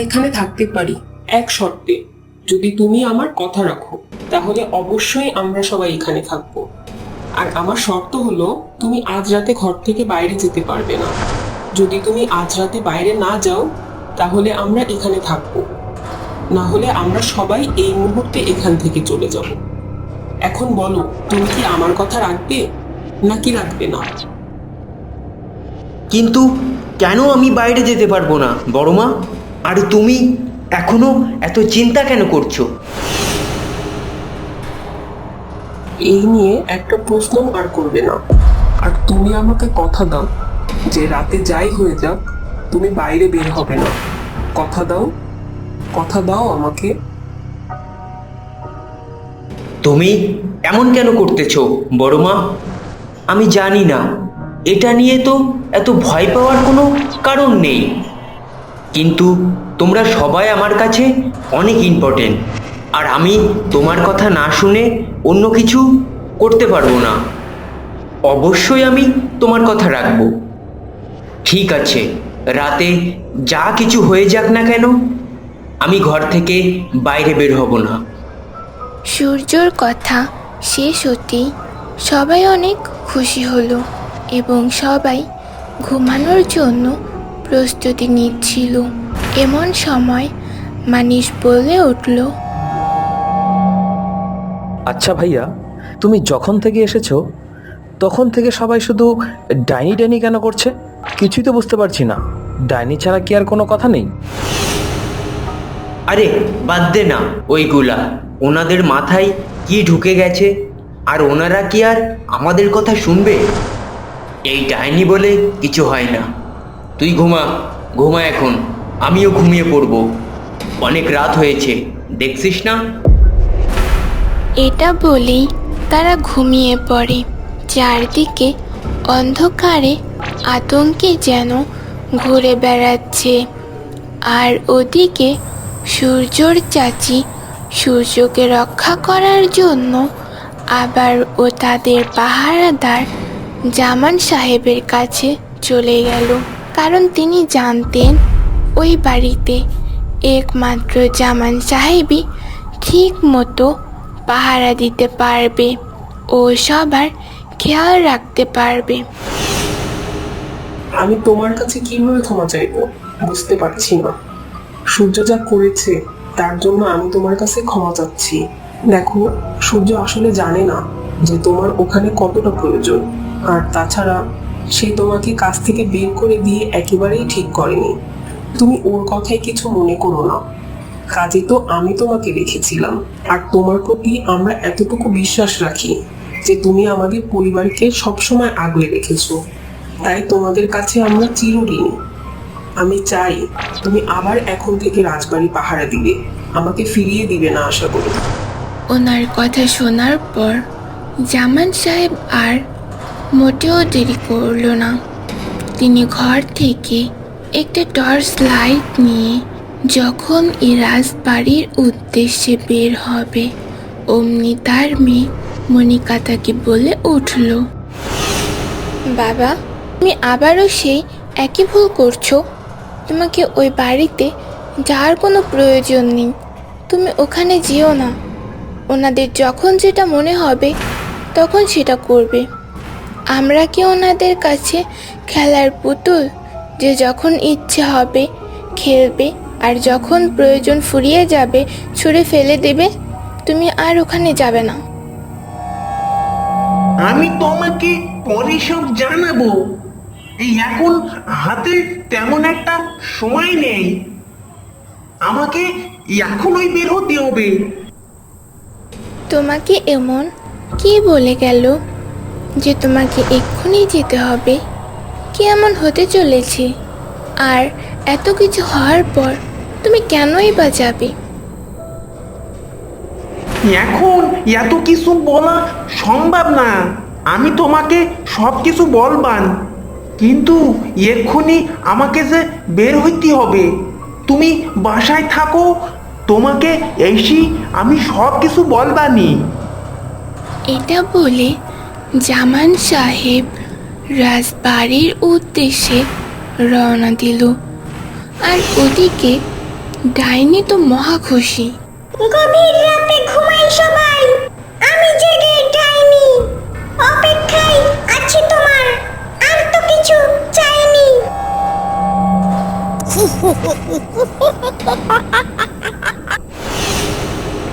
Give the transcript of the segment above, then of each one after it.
এখানে থাকতে পারি। এক শর্তে, যদি তুমি আমার কথা রাখো, তাহলে অবশ্যই আমরা সবাই এখানে থাকব। আর আমার শর্ত হলো, তুমি আজ রাতে ঘর থেকে বাইরে যেতে পারবে না। যদি তুমি আজ রাতে বাইরে না যাও, তাহলে আমরা এখানে থাকব। না হলে আমরা সবাই এই মুহূর্তে এখান থেকে চলে যাব। এখন বলো, তুমি কি আমার কথা রাখবে, নাকি রাখবে না? কিন্তু কেন আমি বাইরে যেতে পারব না বড় মা আর তুমি এখনও এত চিন্তা কেন করছ? এই নিয়ে একটা প্রশ্ন আর করবে না। আর তুমি আমাকে কথা দাও যে রাতে যাই হয়ে যাক তুমি বাইরে বের হবে না। কথা দাও কথা দাও আমাকে। তুমি এমন কেন করতেছো বড় মা আমি জানি না। এটা নিয়ে তো এত ভয় পাওয়ার কোনো কারণ নেই। কিন্তু তোমরা সবাই আমার কাছে অনেক ইম্পর্টেন্ট আর আমি তোমার কথা না শুনে অন্য কিছু করতে পারব না। অবশ্যই আমি তোমার কথা রাখব। ঠিক আছে, রাতে যা কিছু হয়ে যাক না কেন, আমি ঘর থেকে বাইরে বের হব না। সূর্যর কথা শেষ হতেই সবাই অনেক খুশি হলো এবং সবাই ঘুমানোর জন্য প্রস্তুতি নিচ্ছিল। এমন সময় মানিশ বলে উঠল আচ্ছা ভাইয়া তুমি যখন থেকে এসেছ তখন থেকে সবাই শুধু ডাইনি ডাইনি কেন করছে? কিছুই তো বুঝতে পারছি না। ডাইনি ছাড়া কি আর কোনো কথা নেই? আরে বাদ দে না ওইগুলা। ওনাদের মাথায় কি ঢুকে গেছে? আর ওনারা কি আর আমাদের কথা শুনবে? এই ডাইনি বলে কিছু হয় না। তুই ঘুমা ঘুমা এখন। আমিও ঘুমিয়ে পড়ব। অনেক রাত হয়েছে, দেখছিস না? এটা বলেই তারা ঘুমিয়ে পড়ে। চারদিকে অন্ধকারে আতঙ্কে যেন ঘুরে বেড়াচ্ছে। আর ওদিকে সূর্যর চাচি সূর্যকে রক্ষা করার জন্য আবার ও তাদের পাহারাদার জামান সাহেবের কাছে চলে গেল। কারণ তিনি জানতেন ওই বাড়িতে একমাত্র জামান সাহেবই ঠিক মতো পাহারা দিতে পারবে ও সবার খেয়াল রাখতে পারবে। আমি তোমার কাছে কীভাবে ক্ষমা চাইব বুঝতে পারছি না। সূর্য যা করেছে, তার জন্য আমি তোমার কাছে ক্ষমা চাচ্ছি। দেখো, সূর্য আসলে জানে না যে তোমার ওখানে কতটা প্রয়োজন। আর তাছাড়া সে তোমাকে কাছ থেকে বের করে দিয়ে একেবারেই ঠিক করেনি। তুমি ওর কথায় কিছু মনে করো না। কাজে তো আমি তোমাকে রেখেছিলাম। আর তোমার প্রতি আমরা এতটুকু বিশ্বাস রাখি যে তুমি আমাদের পরিবারকে সবসময় আগলে রেখেছো। তাই তোমাদের কাছে আমরা চিরঋণী। আমি চাই তুমি আবার এখন থেকে রাজবাড়ি পাহারা দিবে। আমাকে ফিরিয়ে দিবে না আশা করি। ওনার কথা শোনার পর জামান সাহেব আর মোটেও দেরি করল না। তিনি ঘর থেকে একটা টর্চ লাইট নিয়ে যখন এই রাজবাড়ির উদ্দেশ্যে বের হবে, অমনি তার মেয়ে মনিকা তাকে বলে উঠল, বাবা, তুমি আবারও সেই একই ভুল করছ। তোমাকে ওই বাড়িতে যাওয়ার কোনো প্রয়োজন নেই। তুমি ওখানে যেও না। ওনাদের যখন যেটা মনে হবে, তখন সেটা করবে। আমরা কি ওনাদের কাছে খেলার পুতুল যে যখন ইচ্ছে হবে খেলবে আর যখন প্রয়োজন ফুরিয়ে যাবে ছুঁড়ে ফেলে দেবে? তুমি আর ওখানে যাবে না। আমি তোমাকে পরে সব জানাব। এই এখন হাতে তেমন একটা সময় নেই। আমাকে এখনই বের হতে হবে। তোমাকে এমন কি বলে গেল? যে তোমাকে এক্ষুনি যেতে হবে। কি এমন হতে চলেছে? আর এত কিছু হওয়ার পর তুমি কেনই বা যাবে? এখন এত কিছু বলা সম্ভব না। আমি তোমাকে সব কিছু বলবান। কিন্তু এক্ষুনি আমাকে যে বের হইতে হবে তুমি বাসায় থাকো তোমাকে এসি আমি সব কিছু বলবানি এটা বলে জামান সাহেব রাজবাড়ির উদ্দেশ্যে রওনা দিল। আর ওদিকে ডাইনি তো মহা খুশি। গভীর রাতে ঘুমাই সবাই। আমি জেগে ডাইনি। অপেক্ষায় আছি তোমার। আর তো কিছু চাইনি।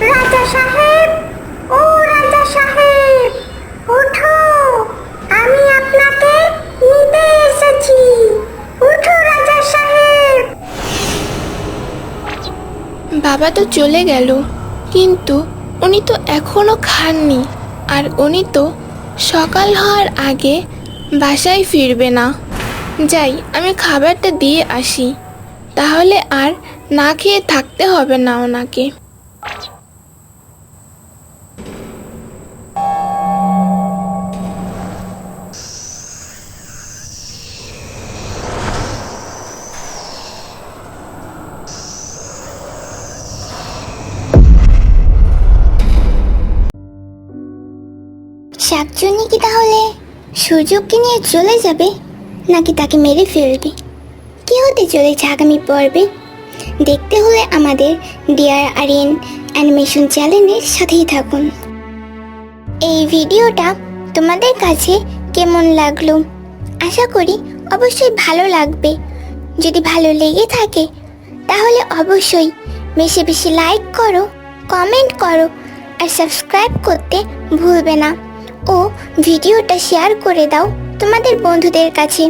রাজা সাহেব বাবা তো চলে গেল। কিন্তু উনি তো এখনও খাননি। আর উনি তো সকাল হওয়ার আগে বাসায় ফিরবে না। যাই, আমি খাবারটা দিয়ে আসি। তাহলে আর না খেয়ে থাকতে হবে না ওনাকে। শাকচুনি কি তাহলে সুযোগকে নিয়ে চলে যাবে? নাকি তাকে মেরে ফেলবে? কি হতে চলেছে আগামী পর্বে? দেখতে হলে আমাদের ডিআর আরিয়ান অ্যানিমেশন চ্যানেলের সাথেই থাকুন। এই ভিডিওটা তোমাদের কাছে কেমন লাগল? আশা করি অবশ্যই ভালো লাগবে। যদি ভালো লেগে থাকে, তাহলে অবশ্যই বেশি বেশি লাইক করো, কমেন্ট করো, আর সাবস্ক্রাইব করতে ভুলবে না। ও ভিডিওটা শেয়ার করে দাও তোমাদের বন্ধুদের কাছে।